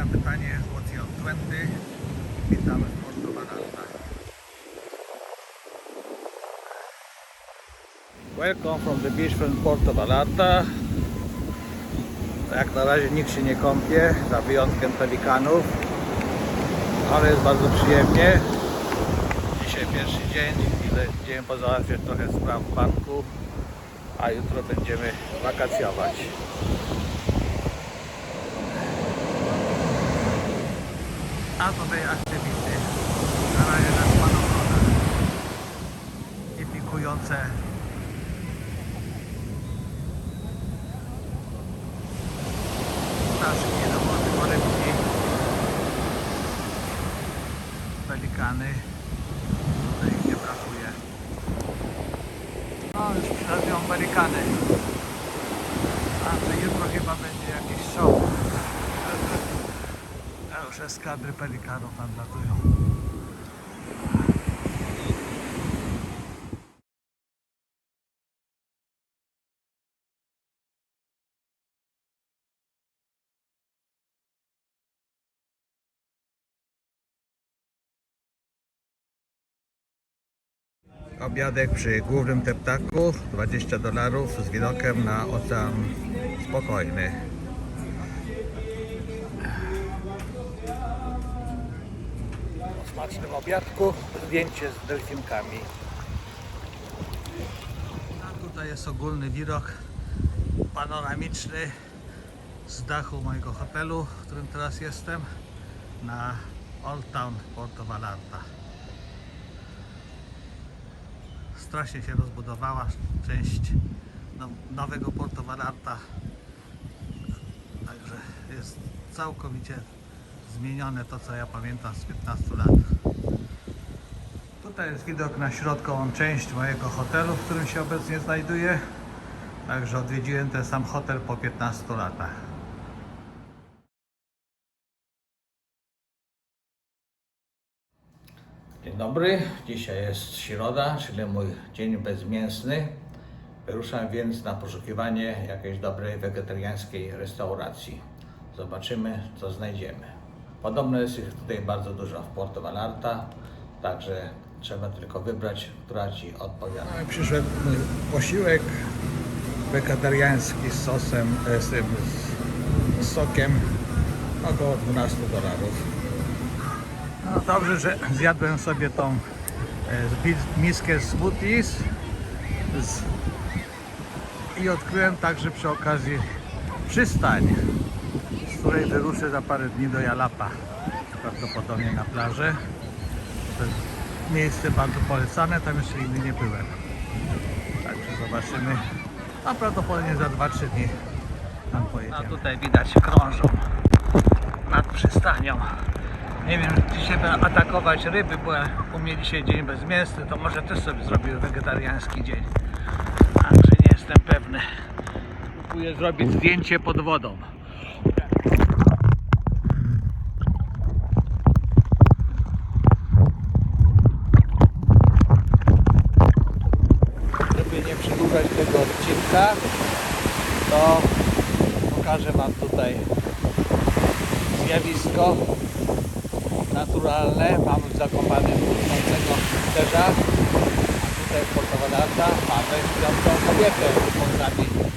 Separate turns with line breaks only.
na pytanie what's your 20? Witamy w Porto. Welcome from the beach from Porto Vallarta. Jak na razie nikt się nie kąpie, za wyjątkiem pelikanów. Ale jest bardzo przyjemnie. Dzisiaj pierwszy dzień, idziemy pozałatwiać trochę spraw w banku, a jutro będziemy wakacjować. A tutaj aktywity. Na razie na spadochronach. I pikujące ptaszki do wody, porybki. Pelikany. Tutaj ich nie brakuje. No już przyrobią pelikany. A to jutro chyba będzie jakiś show. Już eskadry pelikanów tam latują. Obiadek przy głównym teptaku 20 dolarów z widokiem na ocean spokojny. Smacznym obiadku zdjęcie z delfinkami. A tutaj jest ogólny widok panoramiczny z dachu mojego hotelu, w którym teraz jestem na Old Town Porto Vallarta strasznie się rozbudowała część no, nowego Porto Vallarta. Także jest całkowicie zmienione to, co ja pamiętam z 15 lat. Tutaj jest widok na środkową część mojego hotelu, w którym się obecnie znajduję. Także odwiedziłem ten sam hotel po 15 latach. Dzień dobry, dzisiaj jest środa, czyli mój dzień bezmięsny. Wyruszam więc na poszukiwanie jakiejś dobrej wegetariańskiej restauracji. Zobaczymy, co znajdziemy. Podobno jest ich tutaj bardzo dużo w Porto Vallarta, także trzeba tylko wybrać, która Ci odpowiada. No przyszedł posiłek wegetariański z sosem, e, z, sokiem, około 12 dolarów. No dobrze, że zjadłem sobie tą e, miskę smoothies i odkryłem także przy okazji przystań, której wyruszę za parę dni do Jalapa, prawdopodobnie na plażę. To jest miejsce bardzo polecane, tam jeszcze nigdy nie byłem. Także zobaczymy, a prawdopodobnie za 2-3 dni tam pojedziemy. A tutaj widać krążą nad przystanią. Nie wiem, czy się będą atakować ryby, bo u mnie dzisiaj dzień bezmięsny, to może też sobie zrobię wegetariański dzień. Także nie jestem pewny. Próbuję zrobić zdjęcie pod wodą. Żeby nie przedłużać tego odcinka, to pokażę Wam tutaj zjawisko naturalne. Mamy w Zakopanym kuszącego terza, a tutaj w Porto Vallarta mamy śpiącą kobietę w oceanie.